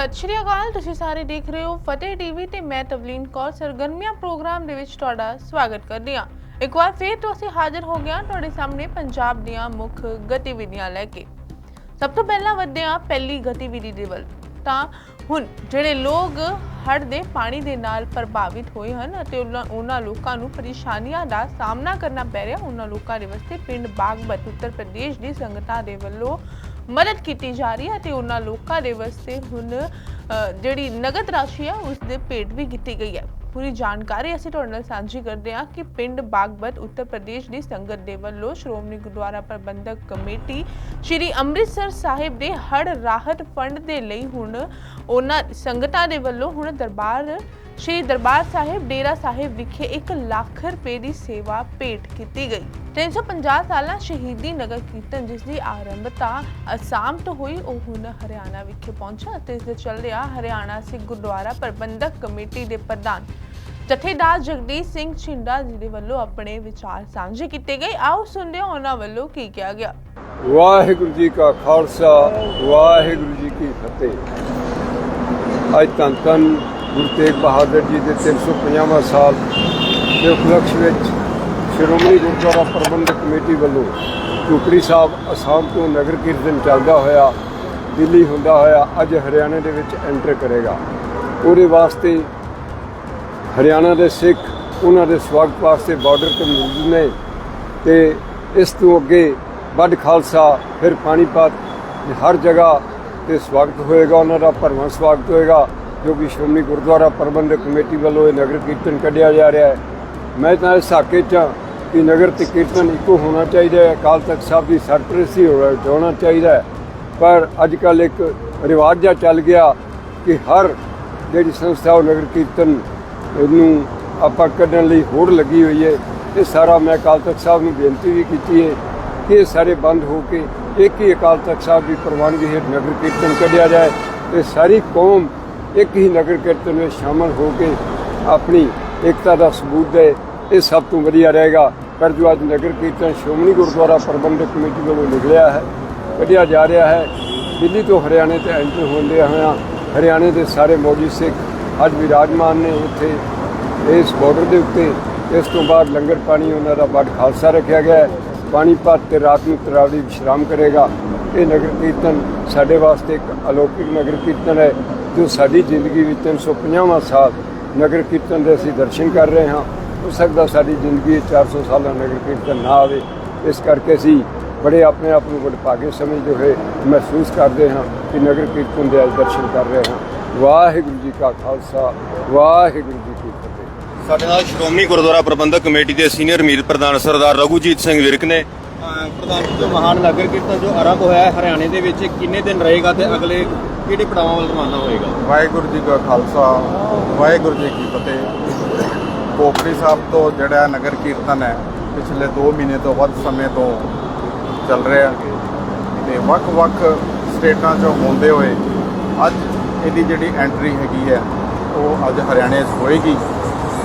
ਸਤਿ ਸ਼੍ਰੀ ਅਕਾਲ, ਤੁਸੀਂ ਸਾਰੇ ਦੇਖ ਰਹੇ ਹੋ ਫਤਿਹ ਟੀਵੀ ਤੇ ਮੈਂ ਤਵਲੀਨ ਕੌਰ, ਸਰਗਰਮੀਆਂ ਪ੍ਰੋਗਰਾਮ ਦੇ ਵਿੱਚ ਤੁਹਾਡਾ ਸਵਾਗਤ ਕਰਦੀ ਹਾਂ। ਇੱਕ ਵਾਰ ਫੇਰ ਤੋਂ ਅਸੀਂ ਹਾਜ਼ਰ ਹੋ ਗਿਆ ਤੁਹਾਡੇ ਸਾਹਮਣੇ ਪੰਜਾਬ ਦੀਆਂ ਮੁੱਖ ਗਤੀਵਿਧੀਆਂ ਲੈ ਕੇ। ਸਭ ਤੋਂ ਪਹਿਲਾਂ ਵਧਦੇ ਹਾਂ ਪਹਿਲੀ ਗਤੀਵਿਧੀ ਦੇ ਵੱਲ। ਤਾਂ ਹੁਣ ਜਿਹੜੇ ਲੋਕ ਹੜ੍ਹ ਦੇ ਪਾਣੀ ਦੇ ਨਾਲ ਪ੍ਰਭਾਵਿਤ ਹੋਏ ਹਨ ਅਤੇ ਉਹਨਾਂ ਉਹਨਾਂ ਲੋਕਾਂ ਨੂੰ ਪਰੇਸ਼ਾਨੀਆਂ ਦਾ ਸਾਹਮਣਾ ਕਰਨਾ ਪੈ ਰਿਹਾ, ਉਹਨਾਂ ਲੋਕਾਂ ਦੇ ਵਾਸਤੇ ਪਿੰਡ ਬਾਗਬਤ, ਉੱਤਰ ਪ੍ਰਦੇਸ਼ ਦੀ ਸੰਗਤਾਂ ਦੇ ਵੱਲੋਂ ਮਦਦ ਕੀਤੀ ਜਾ ਰਹੀ ਹੈ ਤੇ ਉਹਨਾਂ ਲੋਕਾਂ ਦੇ ਵਾਸਤੇ ਹੁਣ ਜਿਹੜੀ ਨਗਦ ਰਾਸ਼ੀ ਹੈ ਉਸ ਦੇ ਭੇਟ ਵੀ ਕੀਤੀ ਗਈ ਹੈ। ਪੂਰੀ ਜਾਣਕਾਰੀ ਅਸੀਂ ਤੁਹਾਡੇ ਨਾਲ ਸਾਂਝੀ ਕਰਦੇ ਹਾਂ ਕਿ ਪਿੰਡ ਬਾਗਬਤ ਉੱਤਰ ਪ੍ਰਦੇਸ਼ ਦੀ ਸੰਗਤ ਦੇ ਵੱਲੋਂ ਸ਼੍ਰੋਮਣੀ ਗੁਰਦੁਆਰਾ ਪ੍ਰਬੰਧਕ ਕਮੇਟੀ ਸ਼੍ਰੀ ਅੰਮ੍ਰਿਤਸਰ ਸਾਹਿਬ ਦੇ ਹੜ੍ਹ ਰਾਹਤ ਫੰਡ ਦੇ ਲਈ ਹੁਣ ਉਹਨਾਂ ਸੰਗਤਾਂ ਦੇ ਵੱਲੋਂ ਹੁਣ ਦਰਬਾਰ, ਸ਼੍ਰੀ ਦਰਬਾਰ ਸਾਹਿਬ, ਡੇਰਾ ਸਾਹਿਬ ਵਿਖੇ 1 ਲੱਖ ਰੁਪਏ ਦੀ ਸੇਵਾ ਭੇਟ ਕੀਤੀ ਗਈ। 350 ਸਾਲਾ ਸ਼ਹੀਦੀ ਨਗਰ ਕੀਰਤਨ ਜਿਸ ਦੀ ਆਰੰਭਤਾ ਅਸਾਮ ਤੋਂ ਹੋਈ, ਉਹ ਹੁਣ ਹਰਿਆਣਾ ਵਿਖੇ ਪਹੁੰਚਾ ਅਤੇ ਇਸ ਦੇ ਚੱਲਦਿਆਂ ਹਰਿਆਣਾ ਸਿੱਖ ਗੁਰਦੁਆਰਾ ਪ੍ਰਬੰਧਕ ਕਮੇਟੀ ਦੇ ਪ੍ਰਧਾਨ। ਜਥੇਦਾਰ ਜਗਦੀਸ਼ ਸਿੰਘ ਛਿੰਡਾ ਜੀ ਦੇ ਵੱਲੋਂ ਆਪਣੇ ਵਿਚਾਰ ਸਾਂਝੇ ਕੀਤੇ ਗਏ। ਆਓ ਸੁਣਦੇ ਹਾਂ ਉਹਨਾਂ ਵੱਲੋਂ ਕੀ ਕਿਹਾ ਗਿਆ। ਵਾਹਿਗੁਰੂ ਜੀ ਕਾ ਖਾਲਸਾ, ਵਾਹਿਗੁਰੂ ਜੀ ਕੀ ਫਤਿਹ। ਅੱਜ ਧੰਨ ਧੰਨ ਗੁਰੂ ਤੇਗ ਬਹਾਦਰ ਜੀ ਦੇ 350ਵਾਂ ਸਾਲ ਦੇ ਉਪਲਕਸ਼ ਵਿੱਚ ਸ਼੍ਰੋਮਣੀ ਗੁਰਦੁਆਰਾ ਪ੍ਰਬੰਧਕ ਕਮੇਟੀ ਵੱਲੋਂ ਟੁਕੜੀ ਸਾਹਿਬ ਅਸਾਮ ਤੋਂ ਨਗਰ ਕੀਰਤਨ ਚੱਲਦਾ ਹੋਇਆ, ਦਿੱਲੀ ਹੁੰਦਾ ਹੋਇਆ, ਅੱਜ ਹਰਿਆਣਾ ਦੇ ਵਿੱਚ ਐਂਟਰ ਕਰੇਗਾ। ਉਹਦੇ ਵਾਸਤੇ ਹਰਿਆਣਾ ਦੇ ਸਿੱਖ, ਉਹਨਾਂ ਦੇ ਸਵਾਗਤ ਵਾਸਤੇ ਬਾਰਡਰ ਤੇ ਮੌਜੂਦ ਨੇ ਤੇ ਇਸ ਤੋਂ ਅੱਗੇ ਵੱਡ ਖਾਲਸਾ, ਫਿਰ ਪਾਣੀਪਤ, ਹਰ ਜਗ੍ਹਾ ਤੇ ਸਵਾਗਤ ਹੋਏਗਾ, ਉਹਨਾਂ ਦਾ ਭਰਵਾਂ ਸਵਾਗਤ ਹੋਏਗਾ, ਜੋ ਕਿ ਸ਼੍ਰੋਮਣੀ ਗੁਰਦੁਆਰਾ ਪ੍ਰਬੰਧਕ ਕਮੇਟੀ ਵੱਲੋਂ ਇਹ ਨਗਰ ਕੀਰਤਨ ਕੱਢਿਆ ਜਾ ਰਿਹਾ ਹੈ। ਮੈਂ ਤਾਂ ਇਸ ਹਾਕੇ 'ਚ ਹਾਂ ਕਿ ਨਗਰ ਤੇ ਕੀਰਤਨ ਇੱਕੋ ਹੋਣਾ ਚਾਹੀਦਾ ਹੈ, ਅਕਾਲ ਤਖਤ ਸਾਹਿਬ ਦੀ ਸਰਪ੍ਰਸਤੀ ਹੋਣਾ ਚਾਹੀਦਾ ਹੈ। ਪਰ ਅੱਜ ਕੱਲ ਇੱਕ ਰਿਵਾਜ ਜਿਹਾ ਚੱਲ ਗਿਆ ਕਿ ਹਰ ਜਿਹੜੀ ਸੰਸਥਾ ਉਹ ਨਗਰ ਕੀਰਤਨ ਨੂੰ ਆਪਾਂ ਕੱਢਣ ਲਈ ਹੋੜ ਲੱਗੀ ਹੋਈ ਹੈ। ਇਹ ਸਾਰਾ ਮੈਂ ਅਕਾਲ ਤਖਤ ਸਾਹਿਬ ਨੂੰ ਬੇਨਤੀ ਵੀ ਕੀਤੀ ਹੈ ਕਿ ਇਹ ਸਾਰੇ ਬੰਦ ਹੋ ਕੇ ਇੱਕ ਹੀ ਅਕਾਲ ਤਖਤ ਸਾਹਿਬ ਦੀ ਪ੍ਰਵਾਨਗੀ ਹੇਠ ਨਗਰ ਕੀਰਤਨ ਕੱਢਿਆ ਜਾਏ ਤੇ ਸਾਰੀ ਕੌਮ ਇੱਕ ਹੀ ਨਗਰ ਕੀਰਤਨ ਵਿੱਚ ਸ਼ਾਮਲ ਹੋ ਕੇ ਆਪਣੀ ਏਕਤਾ ਦਾ ਸਬੂਤ ਦੇ। ਇਹ ਸਭ ਤੋਂ ਵਧੀਆ ਰਹੇਗਾ। ਪਰ ਜੋ ਅੱਜ ਨਗਰ ਕੀਰਤਨ ਸ਼੍ਰੋਮਣੀ ਗੁਰਦੁਆਰਾ ਪ੍ਰਬੰਧਕ ਕਮੇਟੀ ਵੱਲੋਂ ਨਿਕਲਿਆ ਹੈ, ਕੱਢਿਆ ਜਾ ਰਿਹਾ ਹੈ। ਦਿੱਲੀ ਤੋਂ ਹਰਿਆਣੇ ਤੇ ਐਂਟਰ ਹੁੰਦੇ ਹੋਇਆ ਹਰਿਆਣੇ ਦੇ ਸਾਰੇ ਮੌਜੀ ਸਿੱਖ ਅੱਜ ਵਿਰਾਜਮਾਨ ਨੇ ਉੱਥੇ। ਇਸ ਬਾਰਡਰ ਦੇ ਉੱਤੇ ਇਸ ਤੋਂ ਬਾਅਦ ਲੰਗਰ ਪਾਣੀ ਉਹਨਾਂ ਦਾ ਬੜ ਖਾਲਸਾ ਰੱਖਿਆ ਗਿਆ ਹੈ। ਪਾਣੀਪਤ ਤੇ ਰਾਤ ਨੂੰ ਤਰਾਵੀ ਵਿਸ਼ਰਾਮ ਕਰੇਗਾ। ਇਹ ਨਗਰ ਕੀਰਤਨ ਸਾਡੇ ਵਾਸਤੇ ਇੱਕ ਅਲੌਕਿਕ ਨਗਰ ਕੀਰਤਨ ਹੈ, ਜੋ ਸਾਡੀ ਜ਼ਿੰਦਗੀ ਵਿੱਚ 350ਵਾਂ ਸਾਲ ਨਗਰ ਕੀਰਤਨ ਦੇ ਅਸੀਂ ਦਰਸ਼ਨ ਕਰ ਰਹੇ ਹਾਂ। ਹੋ ਸਕਦਾ ਸਾਡੀ ਜ਼ਿੰਦਗੀ ਵਿੱਚ 400 ਸਾਲਾਂ ਨਗਰ ਕੀਰਤਨ ਨਾ ਆਵੇ ਇਸ ਕਰਕੇ ਅਸੀਂ ਬੜੇ ਆਪਣੇ ਆਪ ਨੂੰ ਵਡਭਾਗੇ ਸਮਝਦੇ ਹੋਏ ਮਹਿਸੂਸ ਕਰਦੇ ਹਾਂ ਕਿ ਨਗਰ ਕੀਰਤਨ ਦੇ ਅੱਜ ਦਰਸ਼ਨ ਕਰ ਰਹੇ ਹਾਂ। ਵਾਹਿਗੁਰੂ ਜੀ ਕਾ ਖਾਲਸਾ ਵਾਹਿਗੁਰੂ ਜੀ ਕੀ ਫਤਿਹ। ਸਾਡੇ ਨਾਲ ਸ਼੍ਰੋਮਣੀ ਗੁਰਦੁਆਰਾ ਪ੍ਰਬੰਧਕ ਕਮੇਟੀ ਦੇ ਸੀਨੀਅਰ ਮੀਰ ਪ੍ਰਧਾਨ ਸਰਦਾਰ ਰਘੂਜੀਤ ਸਿੰਘ ਵਿਰਕ ਨੇ। ਪ੍ਰਧਾਨ ਜੀ ਜੋ ਮਹਾਨ ਨਗਰ ਕੀਰਤਨ ਜੋ ਆਰੰਭ ਹੋਇਆ ਹੈ ਹਰਿਆਣੇ ਦੇ ਵਿੱਚ ਕਿੰਨੇ ਦਿਨ ਰਹੇਗਾ ਤੇ ਅਗਲੇ ਕਿਹੜੇ ਪੜਾਵਾਂ ਵੱਲ ਰਵਾਨਾ ਹੋਏਗਾ? ਵਾਹਿਗੁਰੂ ਜੀ ਕਾ ਖਾਲਸਾ ਵਾਹਿਗੁਰੂ ਜੀ ਕੀ ਫਤਿਹ। ਕੋਪਰੀ ਸਾਹਿਬ ਤੋਂ ਜਿਹੜਾ ਨਗਰ ਕੀਰਤਨ ਹੈ, ਪਿਛਲੇ 2 ਮਹੀਨੇ ਤੋਂ ਵੱਧ ਸਮੇਂ ਤੋਂ ਚੱਲ ਰਿਹਾ ਤੇ ਵੱਖ-ਵੱਖ ਸਟੇਟਾਂ 'ਚੋਂ ਹੁੰਦੇ ਹੋਏ ਅੱਜ ਇਹਦੀ ਜਿਹੜੀ ਐਂਟਰੀ ਹੈਗੀ ਹੈ, ਉਹ ਅੱਜ ਹਰਿਆਣੇ 'ਚ ਹੋਏਗੀ।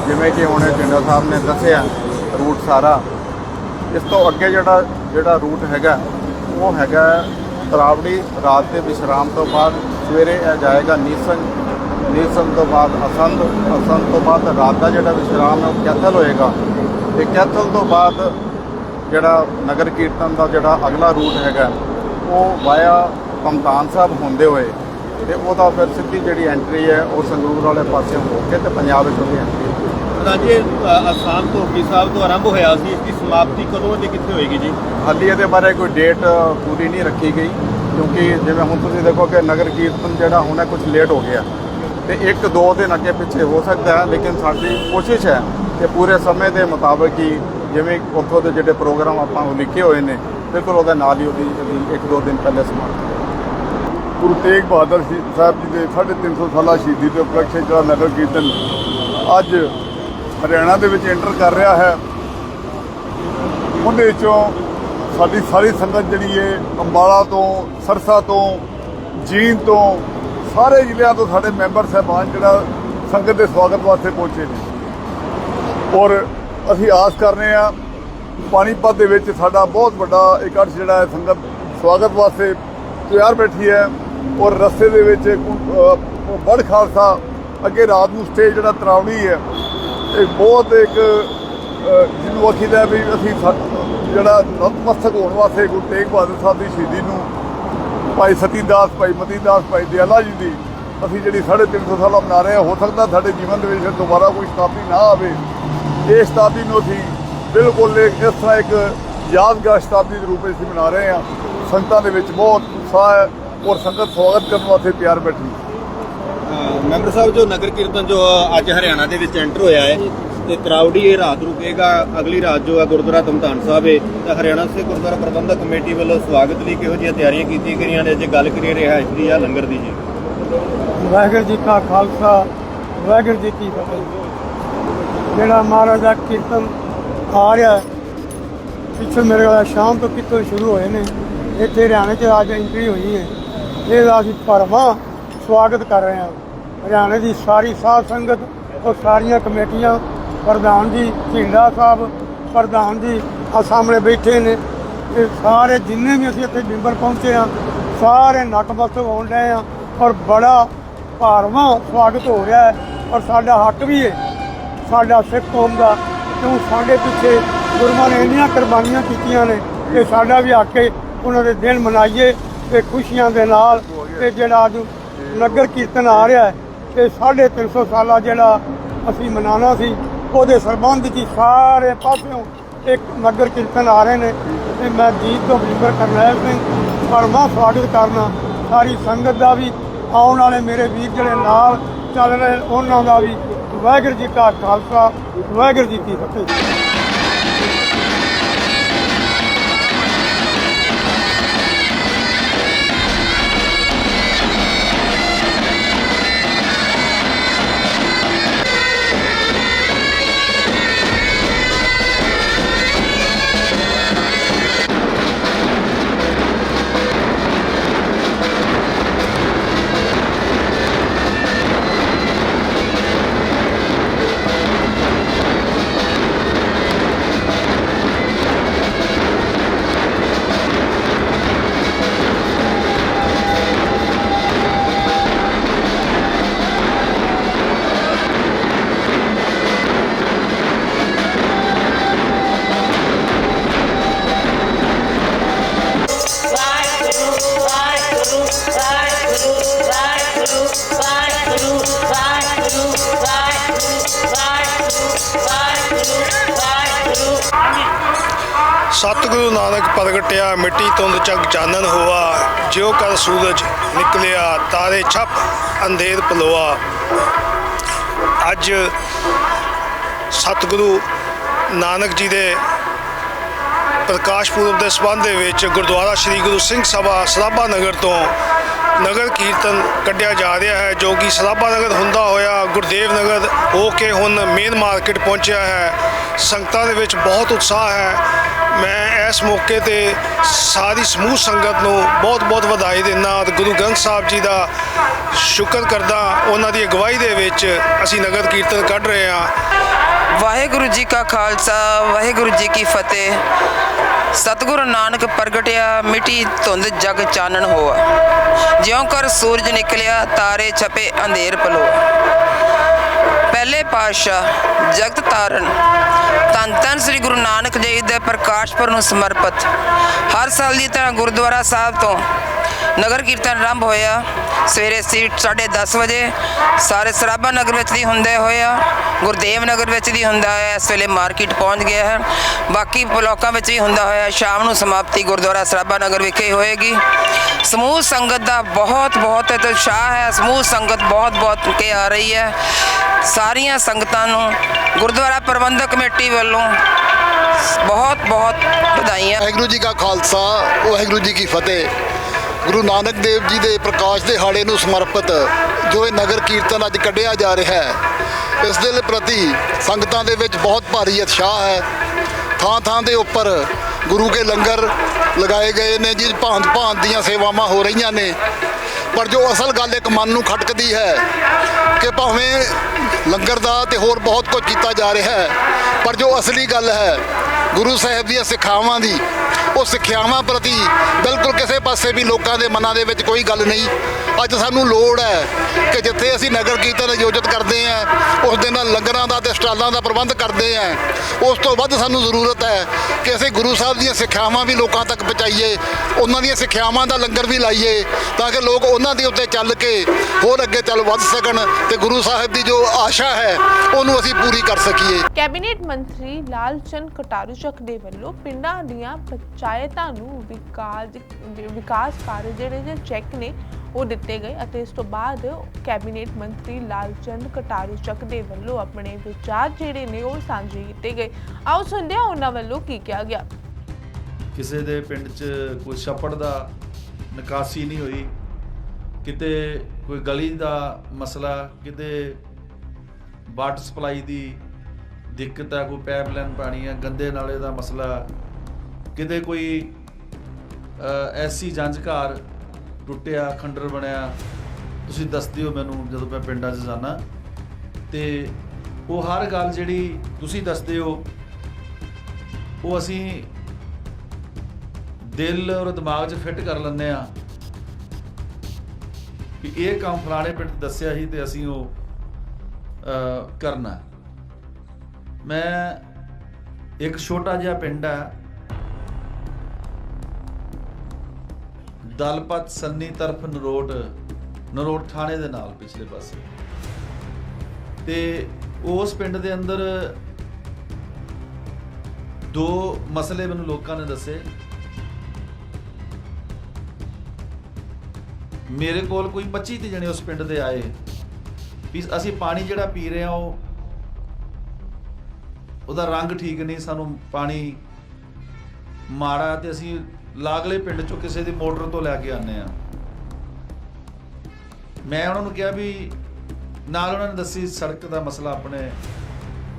ਜਿਵੇਂ ਕਿ ਹੁਣ ਜਿੰਦਾ ਸਾਹਿਬ ਨੇ ਦੱਸਿਆ, ਰੂਟ ਸਾਰਾ। ਇਸ ਤੋਂ ਅੱਗੇ ਜਿਹੜਾ ਜਿਹੜਾ ਰੂਟ ਹੈਗਾ, ਉਹ ਹੈਗਾ ਤਰਾਵੜੀ ਰਾਤ ਦੇ ਵਿਸ਼ਰਾਮ ਤੋਂ ਬਾਅਦ ਸਵੇਰੇ ਇਹ ਜਾਏਗਾ ਨੀਸਨ ਨੀਸਨ ਤੋਂ ਬਾਅਦ ਅਸੰਤ ਅਸੰਤ ਤੋਂ ਬਾਅਦ ਰਾਤ ਦਾ ਜਿਹੜਾ ਵਿਸ਼ਰਾਮ ਹੈ ਉਹ ਕੈਥਲ ਹੋਏਗਾ। ਤੇ ਕੈਥਲ ਤੋਂ ਬਾਅਦ ਜਿਹੜਾ ਨਗਰ ਕੀਰਤਨ ਦਾ ਜਿਹੜਾ ਅਗਲਾ ਰੂਟ ਹੈਗਾ ਉਹ ਵਾਇਆ ਕਮਤਾਨ ਸਾਹਿਬ ਹੁੰਦੇ ਹੋਏ ਤੇ ਉਹਦਾ ਫਿਰ ਸਿੱਧੀ ਜਿਹੜੀ ਐਂਟਰੀ ਹੈ ਉਹ ਸੰਗਰੂਰ ਵਾਲੇ ਪਾਸੇ ਹੋ ਕੇ ਤੇ ਪੰਜਾਬ ਵਿੱਚ ਉਹਦੀ ਐਂਟਰੀ ਪ੍ਰਧਾਨ ਜੀ ਇਹ ਅਸਾਮ ਤੋਂ ਕੀ ਸਾਹਿਬ ਤੋਂ ਆਰੰਭ ਹੋਇਆ ਸੀ ਇਸ ਦੀ ਸਮਾਪਤੀ ਕਦੋਂ ਤੇ ਕਿੱਥੇ ਹੋਏਗੀ ਜੀ? ਹਾਲੀ ਇਹਦੇ ਬਾਰੇ ਕੋਈ ਡੇਟ ਪੂਰੀ ਨਹੀਂ ਰੱਖੀ ਗਈ ਕਿਉਂਕਿ ਜਿਵੇਂ ਹੁਣ ਤੁਸੀਂ ਦੇਖੋ ਕਿ ਨਗਰ ਕੀਰਤਨ ਜਿਹੜਾ ਹੋਣਾ ਕੁਝ ਲੇਟ ਹੋ ਗਿਆ। ਤੇ ਇੱਕ ਦੋ ਦਿਨ ਅੱਗੇ ਪਿੱਛੇ ਹੋ ਸਕਦਾ ਹੈ, ਲੇਕਿਨ ਸਾਡੀ ਕੋਸ਼ਿਸ਼ ਹੈ ਕਿ ਪੂਰੇ ਸਮੇਂ ਦੇ ਮੁਤਾਬਕ ਹੀ ਜਿਵੇਂ ਉੱਥੋਂ ਦੇ ਜਿਹੜੇ ਪ੍ਰੋਗਰਾਮ ਆਪਾਂ ਉਹ ਲਿਖੇ ਹੋਏ ਨੇ, ਬਿਲਕੁਲ ਉਹਦੇ ਨਾਲ ਹੀ ਉਹਦੀ ਇੱਕ ਦੋ ਦਿਨ ਪਹਿਲੇ ਸਮਾਪਤ ਗੁਰੂ ਤੇਗ ਬਹਾਦਰ ਸਾਹਿਬ ਜੀ ਦੇ 350 ਸਾਲਾ ਸ਼ਹੀਦੀ ਦੇ ਉਪਲਕਸ਼ ਜਿਹੜਾ ਨਗਰ ਕੀਰਤਨ ਅੱਜ ਹਰਿਆਣਾ ਦੇ ਵਿੱਚ ਐਂਟਰ ਕਰ ਰਿਹਾ ਹੈ, ਉਹਦੇ ਵਿੱਚੋਂ ਸਾਡੀ ਸਾਰੀ ਸੰਗਤ ਜਿਹੜੀ ਹੈ, ਅੰਬਾਲਾ ਤੋਂ, ਸਰਸਾ ਤੋਂ, ਜੀਂਦ ਤੋਂ ਸਾਰੇ ਜ਼ਿਲ੍ਹਿਆਂ ਤੋਂ ਸਾਡੇ ਮੈਂਬਰ ਸਾਹਿਬਾਨ ਜਿਹੜਾ ਸੰਗਤ ਦੇ ਸਵਾਗਤ ਵਾਸਤੇ ਪਹੁੰਚੇ ਨੇ। ਔਰ ਅਸੀਂ ਆਸ ਕਰ ਰਹੇ ਹਾਂ ਪਾਣੀਪਤ ਦੇ ਵਿੱਚ ਸਾਡਾ ਬਹੁਤ ਵੱਡਾ ਇਕੱਠ ਜਿਹੜਾ ਹੈ ਸੰਗਤ ਸਵਾਗਤ ਵਾਸਤੇ ਤਿਆਰ ਬੈਠੀ ਹੈ ਔਰ ਰਸਤੇ ਦੇ ਵਿੱਚ ਬੜ ਖਾਲਸਾ ਅੱਗੇ ਰਾਤ ਨੂੰ ਸਟੇਜ ਜਿਹੜਾ ਤਰਾਉਣੀ ਹੈ ਇਹ ਬਹੁਤ ਇੱਕ ਅ, ਜਿਹਨੂੰ ਆਖੀਦਾ ਵੀ ਅਸੀਂ ਸਾ- ਜਿਹੜਾ ਨਤਮਸਤਕ ਹੋਣ ਵਾਸਤੇ ਗੁਰੂ ਤੇਗ ਬਹਾਦਰ ਸਾਹਿਬ ਦੀ ਸ਼ਹੀਦੀ ਨੂੰ ਭਾਈ ਸਤੀਦਾਸ, ਭਾਈ ਮਤੀਦਾਸ, ਭਾਈ ਦਿਆਲਾ ਜੀ ਦੀ ਅਸੀਂ ਜਿਹੜੀ 350 ਸਾਲਾਂ ਮਨਾ ਰਹੇ ਹਾਂ, ਹੋ ਸਕਦਾ ਸਾਡੇ ਜੀਵਨ ਦੇ ਵਿੱਚ ਦੁਬਾਰਾ ਕੋਈ ਸ਼ਤਾਬਦੀ ਨਾ ਆਵੇ। ਇਹ ਸ਼ਤਾਬਦੀ ਨੂੰ ਅਸੀਂ ਬਿਲਕੁਲ ਇਸ ਤਰ੍ਹਾਂ ਇੱਕ ਯਾਦਗਾਰ ਸ਼ਤਾਬਦੀ ਦੇ ਰੂਪ ਵਿੱਚ ਅਸੀਂ ਮਨਾ ਰਹੇ ਹਾਂ। ਸੰਗਤਾਂ ਦੇ ਵਿੱਚ ਬਹੁਤ ਉਤਸ਼ਾਹ ਹੈ ਔਰ ਸੰਗਤ ਸਵਾਗਤ ਕਰਨ ਵਾਸਤੇ ਤਿਆਰ ਬੈਠੀ। ਅਹ ਮੈਂਬਰ ਸਾਹਿਬ, ਜੋ ਨਗਰ ਕੀਰਤਨ ਜੋ ਅੱਜ ਹਰਿਆਣਾ ਦੇ ਵਿੱਚ ਐਂਟਰ ਹੋਇਆ ਹੈ ਤੇ ਕਰਾਊਡੀ ਇਹ ਰਾਤ ਰੁਕੇਗਾ ਅਗਲੀ ਰਾਤ ਜੋ ਹੈ ਗੁਰਦੁਆਰਾ ਤਮਤਾਨ ਸਾਹਿਬ ਹੈ ਤਾਂ ਹਰਿਆਣਾ ਸੇ ਗੁਰਦੁਆਰਾ ਪ੍ਰਬੰਧਕ ਕਮੇਟੀ ਵੱਲੋਂ ਸਵਾਗਤ ਲਈ ਕਿਹੋ ਜਿਹੀਆਂ ਤਿਆਰੀਆਂ ਕੀਤੀਆਂ ਗਈਆਂ ਨੇ? ਜੇ ਗੱਲ ਕਰੀਏ ਰਿਹਾਇਸ਼ ਦੀ ਜਾਂ ਲੰਗਰ ਦੀ ਜੀ। ਵਾਹਿਗੁਰੂ ਜੀ ਕਾ ਖਾਲਸਾ ਵਾਹਿਗੁਰੂ ਜੀ ਕੀ ਫਤਿਹ। ਜਿਹੜਾ ਮਹਾਰਾਜ ਦਾ ਕੀਰਤਨ ਆ ਰਿਹਾ ਹੈ, ਪਿੱਛੇ ਮੇਰੇ ਕੋਲ ਸ਼ਾਮ ਤੋਂ ਕੀਰਤਨ ਸ਼ੁਰੂ ਹੋਏ ਨੇ ਇੱਥੇ ਹਰਿਆਣੇ 'ਚ ਅੱਜ ਐਂਟਰੀ ਹੋਈ ਹੈ। ਇਹਦਾ ਅਸੀਂ ਭਰਵਾਂ ਸਵਾਗਤ ਕਰ ਰਹੇ ਹਾਂ। ਹਰਿਆਣੇ ਦੀ ਸਾਰੀ ਸਾਧ ਸੰਗਤ ਔਰ ਸਾਰੀਆਂ ਕਮੇਟੀਆਂ ਪ੍ਰਧਾਨ ਜੀ ਢਿੰਡਾ ਸਾਹਿਬ, ਪ੍ਰਧਾਨ ਜੀ ਆ ਸਾਹਮਣੇ ਬੈਠੇ ਨੇ। ਇਹ ਸਾਰੇ ਜਿੰਨੇ ਵੀ ਅਸੀਂ ਇੱਥੇ ਮੈਂਬਰ ਪਹੁੰਚੇ ਆ ਸਾਰੇ ਨਕਮਸਤਕ ਹੋਣ ਰਹੇ ਆ ਔਰ ਬੜਾ ਭਾਰਵਾਂ ਸਵਾਗਤ ਹੋ ਰਿਹਾ ਹੈ ਔਰ ਸਾਡਾ ਹੱਕ ਵੀ ਹੈ, ਸਾਡਾ ਸਿੱਖ ਕੌਮ ਦਾ। ਕਿਉਂ ਸਾਡੇ ਪਿੱਛੇ ਗੁਰੂਆਂ ਨੇ ਇੰਨੀਆਂ ਕੁਰਬਾਨੀਆਂ ਕੀਤੀਆਂ ਨੇ ਕਿ ਸਾਡਾ ਵੀ ਹੱਕ ਹੈ ਉਹਨਾਂ ਦੇ ਦਿਨ ਮਨਾਈਏ ਤੇ ਖੁਸ਼ੀਆਂ ਦੇ ਨਾਲ ਤੇ ਜਿਹੜਾ ਅੱਜ ਨਗਰ ਕੀਰਤਨ ਆ ਰਿਹਾ ਹੈ ਤੇ 350 ਸਾਲਾ ਜਿਹੜਾ ਅਸੀਂ ਮਨਾਉਣਾ ਸੀ। ਉਹਦੇ ਸਰਬੰਧ ਵਿੱਚ ਹੀ ਸਾਰੇ ਪਾਸਿਓਂ ਇੱਕ ਨਗਰ ਕੀਰਤਨ ਆ ਰਹੇ ਨੇ ਤੇ ਮੈਂ ਜੀਤ ਤੋਂ ਬਿੰਦਰ ਕਰਨੈਲ ਸਿੰਘ ਪਰਮਾ ਸਵਾਗਤ ਕਰਨਾ, ਸਾਰੀ ਸੰਗਤ ਦਾ ਵੀ, ਆਉਣ ਵਾਲੇ ਮੇਰੇ ਵੀਰ ਜਿਹੜੇ ਨਾਲ ਚੱਲ ਰਹੇ ਉਹਨਾਂ ਦਾ ਵੀ ਵਾਹਿਗੁਰੂ ਜੀ ਕਾ ਖਾਲਸਾ, ਵਾਹਿਗੁਰੂ ਜੀ ਕੀ ਫਤਿਹ। ਸਤਿਗੁਰੂ ਨਾਨਕ ਪ੍ਰਗਟਿਆ, ਮਿੱਟੀ ਤੁੰਦ ਚੱਕ ਚਾਨਣ ਹੋਆ, ਜਿਉ ਕਰ ਸੂਰਜ ਨਿਕਲਿਆ, ਤਾਰੇ ਛਪ ਅੰਧੇਰ ਪਲੋਆ ਅੱਜ ਸਤਿਗੁਰੂ ਨਾਨਕ ਜੀ ਦੇ ਪ੍ਰਕਾਸ਼ ਪੁਰਬ ਦੇ ਸਬੰਧ ਦੇ ਵਿੱਚ ਗੁਰਦੁਆਰਾ ਸ੍ਰੀ ਗੁਰੂ ਸਿੰਘ ਸਭਾ ਸਰਾਭਾ ਨਗਰ ਤੋਂ ਨਗਰ ਕੀਰਤਨ ਕੱਢਿਆ ਜਾ ਰਿਹਾ ਹੈ, ਜੋ ਕਿ ਸਰਾਭਾ ਨਗਰ ਹੁੰਦਾ ਹੋਇਆ ਗੁਰਦੇਵ ਨਗਰ ਹੋ ਕੇ ਹੁਣ ਮੇਨ ਮਾਰਕੀਟ ਪਹੁੰਚਿਆ ਹੈ। ਸੰਗਤਾਂ ਦੇ ਵਿੱਚ ਬਹੁਤ ਉਤਸ਼ਾਹ ਹੈ। ਮੈਂ ਇਸ ਮੌਕੇ ਤੇ ਸਾਰੀ ਸਮੂਹ ਸੰਗਤ ਨੂੰ ਬਹੁਤ-ਬਹੁਤ ਵਧਾਈ ਦਿੰਦਾ ਅਤੇ ਗੁਰੂ ਗ੍ਰੰਥ ਸਾਹਿਬ ਜੀ ਦਾ ਸ਼ੁਕਰ ਕਰਦਾ ਉਹਨਾਂ ਦੀ ਅਗਵਾਈ ਦੇ ਵਿੱਚ ਅਸੀਂ ਨਗਰ ਕੀਰਤਨ ਕੱਢ ਰਹੇ ਹਾਂ। ਵਾਹਿਗੁਰੂ ਜੀ ਕਾ ਖਾਲਸਾ, ਵਾਹਿਗੁਰੂ ਜੀ ਕੀ ਫਤਿਹ। ਸਤਿਗੁਰੂ ਨਾਨਕ ਪ੍ਰਗਟਿਆ, ਮਿੱਟੀ ਧੁੰਦ ਜਗ ਚਾਨਣ ਹੋਆ। ਜਿਉਂ ਕਰ ਸੂਰਜ ਨਿਕਲਿਆ, ਤਾਰੇ ਛਪੇ, ਅੰਧੇਰ ਪਲੋ ਪਹਿਲੇ ਪਾਤਸ਼ਾਹ ਜਗਤ ਤਾਰਨ ਧੰਨ ਧੰਨ ਸ੍ਰੀ ਗੁਰੂ ਨਾਨਕ ਦੇਵ ਦੇ ਪ੍ਰਕਾਸ਼ ਪੁਰ ਨੂੰ ਸਮਰਪਿਤ, ਹਰ ਸਾਲ ਦੀ ਤਰ੍ਹਾਂ ਗੁਰਦੁਆਰਾ ਸਾਹਿਬ ਤੋਂ ਨਗਰ ਕੀਰਤਨ ਆਰੰਭ ਹੋਇਆ। ਸਵੇਰੇ ਸੀ 10:30 ਵਜੇ। ਸਾਰੇ ਸਰਾਭਾ ਨਗਰ ਵਿੱਚ ਦੀ ਹੁੰਦੇ ਹੋਇਆ ਗੁਰਦੇਵ ਨਗਰ ਵਿੱਚ ਦੀ ਹੁੰਦਾ ਹੈ। ਇਸ ਵੇਲੇ ਮਾਰਕੀਟ ਪਹੁੰਚ ਗਿਆ ਹੈ। ਬਾਕੀ ਬਲਾਕਾਂ ਵਿੱਚ ਵੀ ਹੁੰਦਾ ਹੋਇਆ। ਸ਼ਾਮ ਨੂੰ ਸਮਾਪਤੀ ਗੁਰਦੁਆਰਾ ਸਰਾਭਾ ਨਗਰ ਵਿਖੇ ਹੋਏਗੀ। ਸਮੂਹ ਸੰਗਤ ਦਾ ਬਹੁਤ ਬਹੁਤ ਉਤਸ਼ਾਹ ਹੈ। ਸਮੂਹ ਸੰਗਤ ਬਹੁਤ ਬਹੁਤ ਕੇ ਆ ਰਹੀ ਹੈ। ਸਾਰੀਆਂ ਸੰਗਤਾਂ ਨੂੰ ਗੁਰਦੁਆਰਾ ਪ੍ਰਬੰਧਕ ਕਮੇਟੀ ਵੱਲੋਂ ਬਹੁਤ ਬਹੁਤ ਵਧਾਈਆਂ। ਵਾਹਿਗੁਰੂ ਜੀ ਕਾ ਖਾਲਸਾ। ਵਾਹਿਗੁਰੂ ਜੀ ਕੀ ਫਤਿਹ। ਗੁਰੂ ਨਾਨਕ ਦੇਵ ਜੀ ਦੇ ਪ੍ਰਕਾਸ਼ ਦਿਹਾੜੇ ਨੂੰ ਸਮਰਪਿਤ ਜੋ ਇਹ ਨਗਰ ਕੀਰਤਨ ਅੱਜ ਕੱਢਿਆ ਜਾ ਰਿਹਾ ਹੈ, ਇਸ ਦੇ ਪ੍ਰਤੀ ਸੰਗਤਾਂ ਦੇ ਵਿੱਚ ਬਹੁਤ ਭਾਰੀ ਉਤਸ਼ਾਹ ਹੈ। ਥਾਂ ਥਾਂ ਦੇ ਉੱਪਰ ਗੁਰੂ ਕੇ ਲੰਗਰ ਲਗਾਏ ਗਏ ਨੇ ਜੀ ਭਾਂਤ ਭਾਂਤ ਦੀਆਂ ਸੇਵਾਵਾਂ ਹੋ ਰਹੀਆਂ ਨੇ। ਪਰ ਜੋ ਅਸਲ ਗੱਲ ਇੱਕ ਮਨ ਨੂੰ ਖਟਕਦੀ ਹੈ ਕਿ ਭਾਵੇਂ ਲੰਗਰ ਦਾ ਤੇ ਹੋਰ ਬਹੁਤ ਕੁਝ ਕੀਤਾ ਜਾ ਰਿਹਾ ਹੈ, ਪਰ ਜੋ ਅਸਲੀ ਗੱਲ ਹੈ, ਗੁਰੂ ਸਾਹਿਬ ਦੀਆਂ ਸਿੱਖਿਆਵਾਂ ਦੀ ਉਹ ਸਿੱਖਿਆਵਾਂ ਪ੍ਰਤੀ ਬਿਲਕੁਲ ਕਿਸੇ ਪਾਸੇ ਵੀ ਲੋਕਾਂ ਦੇ ਮਨਾਂ ਦੇ ਵਿੱਚ ਕੋਈ ਗੱਲ ਨਹੀਂ। ਅੱਜ ਸਾਨੂੰ ਲੋੜ ਹੈ ਕਿ ਜਿੱਥੇ ਅਸੀਂ ਨਗਰ ਕੀਰਤਨ ਆਯੋਜਿਤ ਕਰਦੇ ਹਾਂ ਉਸ ਦੇ ਨਾਲ ਲੰਗਰਾਂ ਦਾ ਤੇ ਸਟਾਲਾਂ ਦਾ ਪ੍ਰਬੰਧ ਕਰਦੇ ਹਾਂ ਉਸ ਤੋਂ ਵੱਧ ਸਾਨੂੰ ਜ਼ਰੂਰਤ ਹੈ ਕਿ ਅਸੀਂ ਗੁਰੂ ਸਾਹਿਬ ਦੀਆਂ ਸਿੱਖਿਆਵਾਂ ਵੀ ਲੋਕਾਂ ਤੱਕ ਪਹੁੰਚਾਈਏ, ਉਹਨਾਂ ਦੀਆਂ ਸਿੱਖਿਆਵਾਂ ਦਾ ਲੰਗਰ ਵੀ ਲਾਈਏ, ਤਾਂ ਕਿ ਲੋਕ ਉਹਨਾਂ ਦੇ ਉੱਤੇ ਚੱਲ ਕੇ ਹੋਰ ਅੱਗੇ ਚੱਲ ਵੱਧ ਸਕਣ ਤੇ ਗੁਰੂ ਸਾਹਿਬ ਦੀ ਜੋ ਆਸ਼ਾ ਹੈ, ਉਹਨੂੰ ਅਸੀਂ ਪੂਰੀ ਕਰ ਸਕੀਏ। ਕੈਬਨਿਟ ਮੰਤਰੀ ਲਾਲਚੰਦ ਕਟਾਰੂਚਕ ਦੇ ਵੱਲੋਂ ਪਿੰਡਾਂ ਦੀਆਂ ਪੰਚਾਇਤਾਂ ਨੂੰ ਵਿਕਾਸ ਵਿਕਾਸ ਕਾਰਜ ਜਿਹੜੇ ਚੈੱਕ ਨੇ ਉਹ ਦਿੱਤੇ ਗਏ ਅਤੇ ਇਸ ਤੋਂ ਬਾਅਦ ਕੈਬਨਿਟ ਮੰਤਰੀ ਲਾਲਚੰਦ ਕਟਾਰੂ ਚੱਕ ਦੇ ਵੱਲੋਂ ਆਪਣੇ ਵਿਚਾਰ ਜਿਹੜੇ ਨੇ ਉਹ ਸਾਂਝੇ ਕੀਤੇ ਗਏ। ਆਓ ਸੁਣਦੇ ਹਾਂ ਉਹਨਾਂ ਵੱਲੋਂ ਕੀ ਕਿਹਾ ਗਿਆ। ਕਿਸੇ ਦੇ ਪਿੰਡ 'ਚ ਕੋਈ ਛੱਪੜ ਦਾ ਨਿਕਾਸੀ ਨਹੀਂ ਹੋਈ, ਕਿਤੇ ਕੋਈ ਗਲੀ ਦਾ ਮਸਲਾ, ਕਿਤੇ ਵਾਟਰ ਸਪਲਾਈ ਦੀ ਦਿੱਕਤ ਹੈ, ਕੋਈ ਪਾਈਪਲਾਈਨ ਪਾਣੀ ਹੈ, ਗੰਦੇ ਨਾਲੇ ਦਾ ਮਸਲਾ, ਕਿਤੇ ਕੋਈ ਐਸੀ ਜੰਜ ਟੁੱਟਿਆ, ਖੰਡਰ ਬਣਿਆ। ਤੁਸੀਂ ਦੱਸ ਦਿਓ ਮੈਨੂੰ ਜਦੋਂ ਮੈਂ ਪਿੰਡਾਂ 'ਚ ਜਾਣਾ ਤੇ ਉਹ ਹਰ ਗੱਲ ਜਿਹੜੀ ਤੁਸੀਂ ਦੱਸਦੇ ਹੋ ਉਹ ਅਸੀਂ ਦਿਲ ਔਰ ਦਿਮਾਗ 'ਚ ਫਿੱਟ ਕਰ ਲੈਂਦੇ ਆ ਕਿ ਇਹ ਕੰਮ ਫਲਾਣੇ ਪਿੰਡ 'ਚ ਦੱਸਿਆ ਸੀ ਤੇ ਅਸੀਂ ਉਹ ਕਰਨਾ। ਮੈਂ ਇੱਕ ਛੋਟਾ ਜਿਹਾ ਪਿੰਡ ਹੈ ਦਲਪਤ ਸੰਨੀ ਤਰਫ ਨਰੋਟ ਨਰੋਟ ਥਾਣੇ ਦੇ ਨਾਲ ਪਿਛਲੇ ਪਾਸੇ। ਤੇ ਉਸ ਪਿੰਡ ਦੇ ਅੰਦਰ ਦੋ ਮਸਲੇ ਮੈਨੂੰ ਲੋਕਾਂ ਨੇ ਦੱਸੇ। ਮੇਰੇ ਕੋਲ ਕੋਈ 25 ਤੇ ਜਣੇ ਉਸ ਪਿੰਡ ਦੇ ਆਏ। ਵੀ ਅਸੀਂ ਪਾਣੀ ਜਿਹੜਾ ਪੀ ਰਹੇ ਆ ਉਹ ਉਹਦਾ ਰੰਗ ਠੀਕ ਨਹੀਂ, ਸਾਨੂੰ ਪਾਣੀ ਮਾੜਾ ਤੇ ਅਸੀਂ ਲਾਗਲੇ ਪਿੰਡ ਚੋਂ ਕਿਸੇ ਦੀ ਮੋਟਰ ਤੋਂ ਲੈ ਕੇ ਆਨੇ ਆ ਮੈਂ ਉਹਨਾਂ ਨੂੰ ਕਿਹਾ ਵੀ ਨਾਲ ਉਹਨਾਂ ਨੇ ਦੱਸੀ ਸੜਕ ਦਾ ਮਸਲਾ ਆਪਣੇ।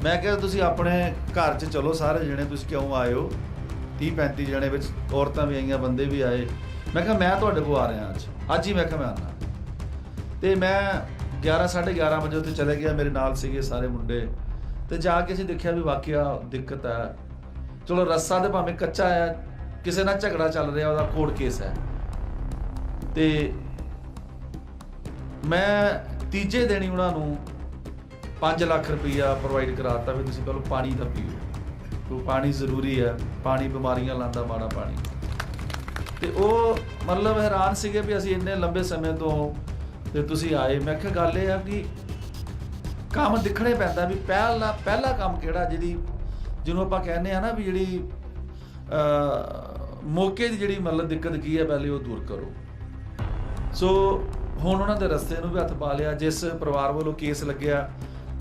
ਮੈਂ ਕਿਹਾ ਤੁਸੀਂ ਆਪਣੇ ਘਰ 'ਚ ਚਲੋ ਸਾਰੇ ਜਣੇ, ਤੁਸੀਂ ਕਿਉਂ ਆਏ ਹੋ 30 35 ਜਣੇ ਵਿੱਚ ਔਰਤਾਂ ਵੀ ਆਈਆਂ, ਬੰਦੇ ਵੀ ਆਏ। ਮੈਂ ਕਿਹਾ ਮੈਂ ਤੁਹਾਡੇ ਕੋਲ ਆ ਰਿਹਾ ਅੱਜ। ਅੱਜ ਹੀ ਮੈਂ ਕਿਹਾ ਮੈਂ ਆਣਾ ਤੇ ਮੈਂ 11 11:30 ਵਜੇ ਉੱਥੇ ਚਲੇ ਗਿਆ, ਮੇਰੇ ਨਾਲ ਸੀਗੇ ਸਾਰੇ ਮੁੰਡੇ। ਤੇ ਜਾ ਕੇ ਅਸੀਂ ਦੇਖਿਆ ਵੀ ਵਾਕਿਆ ਦਿੱਕਤ ਹੈ। ਚਲੋ ਰੱਸਾ ਤੇ ਭਾਵੇਂ ਕੱਚਾ ਹੈ ਕਿਸੇ ਨਾਲ ਝਗੜਾ ਚੱਲ ਰਿਹਾ, ਉਹਦਾ ਕੋਰਟ ਕੇਸ ਹੈ। ਤੇ ਮੈਂ ਤੀਜੇ ਦਿਨ ਹੀ ਉਹਨਾਂ ਨੂੰ 5 ਲੱਖ ਰੁਪਈਆ ਪ੍ਰੋਵਾਈਡ ਕਰਾਤਾ ਵੀ ਤੁਸੀਂ ਪਹਿਲਾਂ ਪਾਣੀ ਦਾ ਪੀਓ। ਕਿਉਂ ਪਾਣੀ ਜ਼ਰੂਰੀ ਹੈ, ਪਾਣੀ ਬਿਮਾਰੀਆਂ ਲਾਂਦਾ ਮਾੜਾ ਪਾਣੀ। ਤੇ ਉਹ ਮਤਲਬ ਹੈਰਾਨ ਸੀਗੇ ਵੀ ਅਸੀਂ ਇੰਨੇ ਲੰਬੇ ਸਮੇਂ ਤੋਂ ਤੇ ਤੁਸੀਂ ਆਏ। ਮੈਂ ਕਿਹਾ ਗੱਲ ਇਹ ਆ ਕਿ ਕੰਮ ਦਿਖਣੇ ਪੈਂਦਾ ਵੀ ਪਹਿਲਾ ਪਹਿਲਾ ਕੰਮ ਕਿਹੜਾ ਜਿਹੜੀ ਜਿਹਨੂੰ ਆਪਾਂ ਕਹਿੰਦੇ ਆ ਨਾ ਵੀ ਜਿਹੜੀ ਮੌਕੇ ਦੀ ਜਿਹੜੀ ਮਤਲਬ ਦਿੱਕਤ ਕੀ ਹੈ ਪਹਿਲੇ ਉਹ ਦੂਰ ਕਰੋ। ਸੋ ਹੁਣ ਉਹਨਾਂ ਦੇ ਰਸਤੇ ਨੂੰ ਵੀ ਹੱਥ ਪਾ ਲਿਆ, ਜਿਸ ਪਰਿਵਾਰ ਵੱਲੋਂ ਕੇਸ ਲੱਗਿਆ,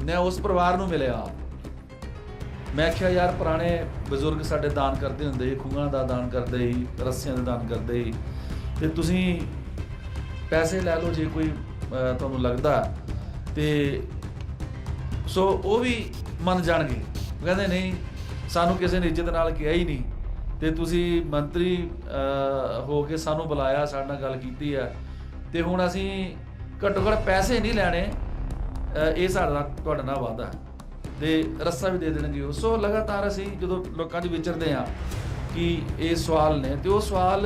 ਮੈਂ ਉਸ ਪਰਿਵਾਰ ਨੂੰ ਮਿਲਿਆ। ਮੈਂ ਕਿਹਾ, ਯਾਰ, ਪੁਰਾਣੇ ਬਜ਼ੁਰਗ ਸਾਡੇ ਦਾਨ ਕਰਦੇ ਹੁੰਦੇ ਸੀ, ਖੂਹਾਂ ਦਾ ਦਾਨ ਕਰਦੇ ਸੀ, ਰੱਸਿਆਂ ਦਾ ਦਾਨ ਕਰਦੇ ਸੀ। ਤੇ ਤੁਸੀਂ ਪੈਸੇ ਲੈ ਲਓ ਜੇ ਕੋਈ ਤੁਹਾਨੂੰ ਲੱਗਦਾ ਤੇ ਸੋ ਉਹ ਵੀ ਮੰਨ ਜਾਣਗੇ। ਕਹਿੰਦੇ, ਨਹੀਂ, ਸਾਨੂੰ ਕਿਸੇ ਨੇ ਇੱਜ਼ਤ ਨਾਲ ਕਿਹਾ ਹੀ ਨਹੀਂ। ਤੇ ਤੁਸੀਂ ਮੰਤਰੀ ਹੋ ਕੇ ਸਾਨੂੰ ਬੁਲਾਇਆ, ਸਾਡੇ ਨਾਲ ਗੱਲ ਕੀਤੀ ਹੈ ਤੇ ਹੁਣ ਅਸੀਂ ਘੱਟੋ ਘੱਟ ਪੈਸੇ ਨਹੀਂ ਲੈਣੇ। ਇਹ ਸਾਡਾ ਤੁਹਾਡੇ ਨਾਲ ਵਾਅਦਾ ਹੈ। ਤੇ ਰੱਸਾ ਵੀ ਦੇ ਦੇਣਗੇ ਉਹ। ਸੋ ਲਗਾਤਾਰ ਅਸੀਂ ਜਦੋਂ ਲੋਕਾਂ 'ਚ ਵਿਚਰਦੇ ਆ ਕਿ ਇਹ ਸਵਾਲ ਨੇ, ਤੇ ਉਹ ਸਵਾਲ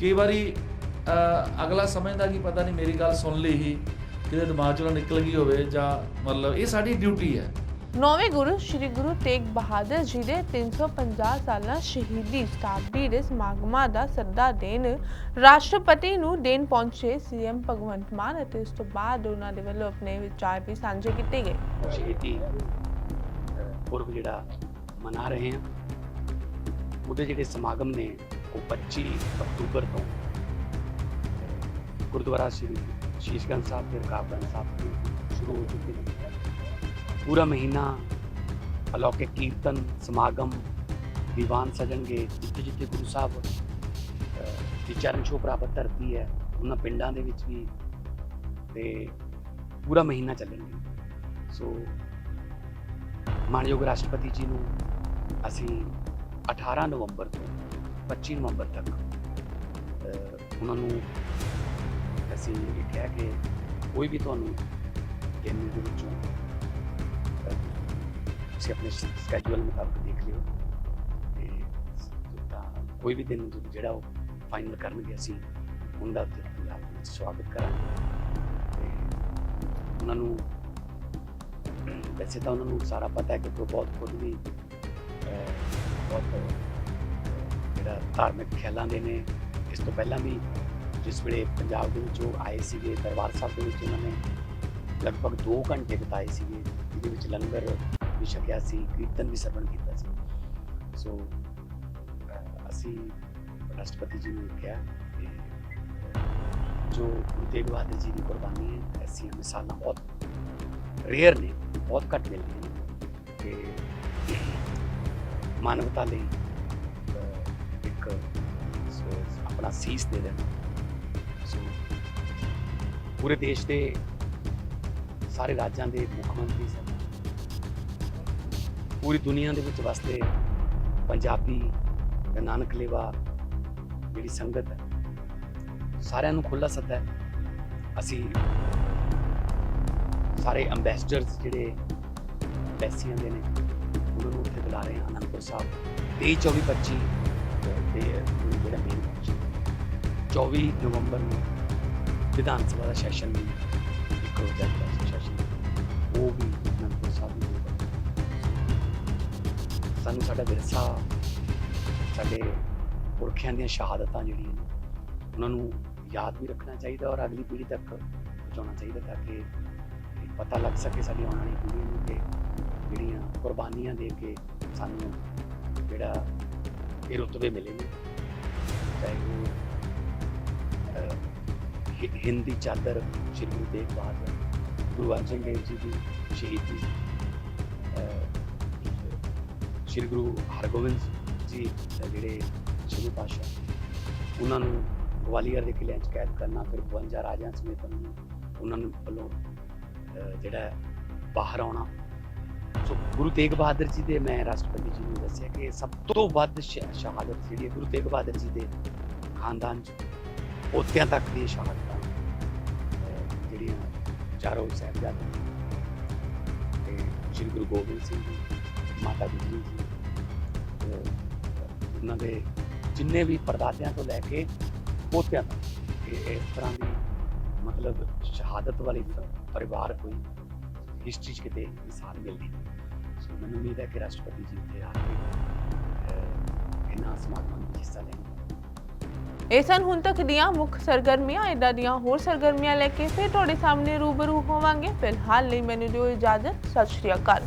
ਕਈ ਵਾਰੀ ਅਗਲਾ ਸਮਝਦਾ ਕਿ ਪਤਾ ਨਹੀਂ ਮੇਰੀ ਗੱਲ ਸੁਣ ਲਈ ਹੀ, ਕਿਤੇ ਦਿਮਾਗ 'ਚੋਂ ਨਾ ਨਿਕਲ ਗਈ ਹੋਵੇ ਜਾਂ ਮਤਲਬ ਇਹ ਸਾਡੀ ਡਿਊਟੀ ਹੈ। ਨੌਵੇਂ ਗੁਰੂ ਸ੍ਰੀ ਗੁਰੂ ਤੇਗ ਬਹਾਦਰ ਜੀ ਦੇ 350 ਸਾਲਾ ਸ਼ਹੀਦੀ ਸ਼ਤਾਬਦੀ ਦੇ ਸਮਾਗਮਾਂ ਦਾ ਸੱਦਾ ਦੇਣ ਰਾਸ਼ਟਰਪਤੀ ਨੂੰ ਦੇਣ ਪਹੁੰਚੇ ਸੀਐਮ ਭਗਵੰਤ ਮਾਨ ਅਤੇ ਇਸ ਤੋਂ ਬਾਅਦ ਉਹਨਾਂ ਦੇ ਵੱਲੋਂ ਆਪਣੇ ਵਿਚਾਰ ਵੀ ਸਾਂਝੇ ਕੀਤੇ ਗਏ। ਸ਼ਹੀਦੀ ਪੁਰਬ ਜਿਹੜਾ ਮਨਾ ਰਹੇ ਹਾਂ, ਉਹਦੇ ਜਿਹੜੇ ਸਮਾਗਮ ਨੇ ਉਹ 25 ਅਕਤੂਬਰ ਤੋਂ ਗੁਰਦੁਆਰਾ ਸ੍ਰੀ ਸ਼ੀਸ਼ਗੰਜ ਸਾਹਿਬ ਤੇ ਰਕਾਬਗੰਜ ਸਾਹਿਬ ਤੋਂ ਸ਼ੁਰੂ ਹੋ ਚੁੱਕੇ ਨੇ। ਪੂਰਾ ਮਹੀਨਾ ਅਲੌਕਿਕ ਕੀਰਤਨ, ਸਮਾਗਮ, ਦੀਵਾਨ ਸਜਣਗੇ, ਜਿੱਥੇ ਜਿੱਥੇ ਗੁਰੂ ਸਾਹਿਬ ਦੀ ਚਰਨ ਛੋਹ ਪ੍ਰਾਪਤ ਧਰਤੀ ਹੈ, ਉਹਨਾਂ ਪਿੰਡਾਂ ਦੇ ਵਿੱਚ ਵੀ ਤੇ ਪੂਰਾ ਮਹੀਨਾ ਚੱਲਣਗੇ। ਸੋ ਮਾਨਯੋਗ ਰਾਸ਼ਟਰਪਤੀ ਜੀ ਨੂੰ ਅਸੀਂ 18 ਨਵੰਬਰ ਤੋਂ 25 ਨਵੰਬਰ ਤੱਕ ਉਹਨਾਂ ਨੂੰ ਅਸੀਂ ਇਹ ਕਿਹਾ ਕਿ ਕੋਈ ਵੀ ਤੁਹਾਨੂੰ ਦਿਨ ਦੇ ਵਿੱਚੋਂ ਤੁਸੀਂ ਆਪਣੇ ਸਕੈਜੂਅਲ ਮੁਤਾਬਕ ਦੇਖ ਲਿਓ ਤੇ ਜਿੱਦਾਂ ਕੋਈ ਵੀ ਦਿਨ ਜਿਹੜਾ ਉਹ ਫਾਈਨਲ ਕਰਨਗੇ ਅਸੀਂ ਉਹਨਾਂ ਦਾ ਪੰਜਾਬ ਵਿੱਚ ਸਵਾਗਤ ਕਰਾਂਗੇ ਤੇ ਉਹਨਾਂ ਨੂੰ ਵੈਸੇ ਤਾਂ ਉਹਨਾਂ ਨੂੰ ਸਾਰਾ ਪਤਾ ਹੈ ਕਿ ਉਹ ਬਹੁਤ ਖੁਦ ਵੀ ਬਹੁਤ ਜਿਹੜਾ ਧਾਰਮਿਕ ਖਿਆਲਾਂ ਦੇ ਨੇ ਇਸ ਤੋਂ ਪਹਿਲਾਂ ਵੀ ਜਿਸ ਵੇਲੇ ਪੰਜਾਬ ਦੇ ਵਿੱਚ ਉਹ ਆਏ ਸੀਗੇ ਦਰਬਾਰ ਸਾਹਿਬ ਦੇ ਵਿੱਚ ਉਹਨਾਂ ਨੇ ਲਗਭਗ 2 ਘੰਟੇ ਬਿਤਾਏ ਸੀਗੇ ਜਿਹਦੇ ਵਿੱਚ ਲੰਗਰ ਵੀ ਛਕਿਆ ਸੀ, ਕੀਰਤਨ ਵੀ ਸਰਵਣ ਕੀਤਾ ਸੀ। ਸੋ ਅਸੀਂ ਰਾਸ਼ਟਰਪਤੀ ਜੀ ਨੂੰ ਕਿਹਾ ਕਿ ਜੋ ਗੁਰੂ ਤੇਗ ਬਹਾਦਰ ਜੀ ਦੀ ਕੁਰਬਾਨੀ ਹੈ ਐਸੀਆਂ ਮਿਸਾਲਾਂ ਬਹੁਤ ਰੇਅਰ ਨੇ, ਬਹੁਤ ਘੱਟ ਮਿਲਦੀਆਂ ਨੇ ਕਿ ਮਾਨਵਤਾ ਲਈ ਇੱਕ ਆਪਣਾ ਸੀਸ ਦੇ ਦੇਣਾ। ਸੋ, ਪੂਰੇ ਦੇਸ਼ ਦੇ ਸਾਰੇ ਰਾਜਾਂ ਦੇ ਮੁੱਖ ਮੰਤਰੀ ਸਨ। ਪੂਰੀ ਦੁਨੀਆ ਦੇ ਵਿੱਚ ਵਸਦੇ ਪੰਜਾਬੀ ਤੇ ਨਾਨਕ ਲੇਵਾ ਜਿਹੜੀ ਸੰਗਤ ਹੈ, ਸਾਰਿਆਂ ਨੂੰ ਖੁੱਲਾ ਸੱਦਾ ਹੈ। ਅਸੀਂ ਸਾਰੇ ਅੰਬੈਸਡਰਸ ਜਿਹੜੇ ਐਮਬੈਸੀਆਂ ਦੇ ਨੇ, ਉਹਨਾਂ ਨੂੰ ਉੱਥੇ ਬੁਲਾ ਰਹੇ ਹਾਂ, ਅਨੰਦਪੁਰ ਸਾਹਿਬ 23 24 25 ਤੇ ਜਿਹੜਾ ਮੇਨ ਫੰਕਸ਼ਨ 24 ਨਵੰਬਰ ਨੂੰ ਵਿਧਾਨ ਸਭਾ ਦਾ ਸੈਸ਼ਨ ਵੀ ਇੱਕ ਹੋ ਜਾਂਦਾ ਸੈਸ਼ਨ ਉਹ ਵੀ ਸਾਨੂੰ ਸਾਡਾ ਵਿਰਸਾ, ਸਾਡੇ ਪੁਰਖਿਆਂ ਦੀਆਂ ਸ਼ਹਾਦਤਾਂ ਜਿਹੜੀਆਂ ਨੇ, ਉਹਨਾਂ ਨੂੰ ਯਾਦ ਵੀ ਰੱਖਣਾ ਚਾਹੀਦਾ ਔਰ ਅਗਲੀ ਪੀੜ੍ਹੀ ਤੱਕ ਪਹੁੰਚਾਉਣਾ ਚਾਹੀਦਾ ਤਾਂ ਕਿ ਪਤਾ ਲੱਗ ਸਕੇ ਸਾਡੀ ਆਉਣ ਵਾਲੀ ਪੀੜ੍ਹੀ ਨੂੰ ਕਿ ਜਿਹੜੀਆਂ ਕੁਰਬਾਨੀਆਂ ਦੇ ਕੇ ਸਾਨੂੰ ਜਿਹੜਾ ਇਹ ਰੁਤਬੇ ਮਿਲੇ ਨੇ, ਚਾਹੇ ਉਹ ਹਿੰਦੀ ਚਾਦਰ ਸ਼੍ਰੀ ਗੁਰੂ ਤੇਗ ਬਹਾਦਰ, ਗੁਰੂ ਅਰਜਨ ਦੇਵ ਜੀ ਦੀ ਸ਼ਹੀਦੀ ਸ਼੍ਰੀ ਗੁਰੂ ਹਰਗੋਬਿੰਦ ਜੀ ਜਿਹੜੇ ਸ਼੍ਰੀ ਪਾਤਸ਼ਾਹ ਉਹਨਾਂ ਨੂੰ ਗਵਾਲੀਅਰ ਦੇ ਕਿਲ੍ਹੇ 'ਚ ਕੈਦ ਕਰਨਾ, ਫਿਰ 52 ਰਾਜਿਆਂ ਸਮੇਤ ਉਹਨਾਂ ਨੂੰ ਉਹਨਾਂ ਨੂੰ ਵੱਲੋਂ ਜਿਹੜਾ ਬਾਹਰ ਆਉਣਾ। ਸੋ ਗੁਰੂ ਤੇਗ ਬਹਾਦਰ ਜੀ ਦੇ, ਮੈਂ ਰਾਸ਼ਟਰਪਤੀ ਜੀ ਨੂੰ ਦੱਸਿਆ ਕਿ ਸਭ ਤੋਂ ਵੱਧ ਸ਼- ਸ਼ਹਾਦਤ ਜਿਹੜੀ ਹੈ ਗੁਰੂ ਤੇਗ ਬਹਾਦਰ ਜੀ ਦੇ ਖਾਨਦਾਨ 'ਚ ਪੋਤਿਆਂ ਤੱਕ ਦੀ ਸ਼ਹਾਦਤਾਂ ਜਿਹੜੀਆਂ ਚਾਰੋਂ ਸਾਹਿਬਜ਼ਾਦੇ ਤੇ ਸ਼੍ਰੀ ਗੁਰੂ ਗੋਬਿੰਦ ਸਿੰਘ ਜੀ, ਮਾਤਾ ਗੁਜਰੀ ਜੀ ਉਹਨਾਂ ਦੇ ਜਿੰਨੇ ਵੀ ਪਰਦਾਦਿਆਂ ਤੋਂ ਲੈ ਕੇ ਪੋਤਿਆਂ ਤੱਕ ਇਹ ਇਸ ਤਰ੍ਹਾਂ ਦੀ ਮਤਲਬ ਸ਼ਹਾਦਤ ਵਾਲੀ ਪਰਿਵਾਰ ਕੋਈ ਹਿਸਟਰੀ 'ਚ ਕਿਤੇ ਮਿਸਾਲ ਮਿਲਦੀ ਸੋ ਮੈਨੂੰ ਉਮੀਦ ਹੈ ਕਿ ਰਾਸ਼ਟਰਪਤੀ ਜੀ ਉੱਥੇ ਆ ਕੇ ਇਹਨਾਂ ਸਮਾਗਮਾਂ ਵਿੱਚ ਹਿੱਸਾ ਲੈਣਗੇ। ਇਹ ਸਨ ਹੁਣ ਤੱਕ ਦੀਆਂ ਮੁੱਖ ਸਰਗਰਮੀਆਂ। ਇਦਾਂ ਦੀਆਂ ਹੋਰ ਸਰਗਰਮੀਆਂ ਲੈ ਕੇ ਫਿਰ ਤੁਹਾਡੇ ਸਾਹਮਣੇ ਰੂਬਰੂ ਹੋਵਾਂਗੇ। ਫਿਲਹਾਲ ਲਈ ਮੈਨੂੰ ਦਿਓ ਇਜਾਜ਼ਤ। ਸਤਿ ਸ਼੍ਰੀ ਅਕਾਲ।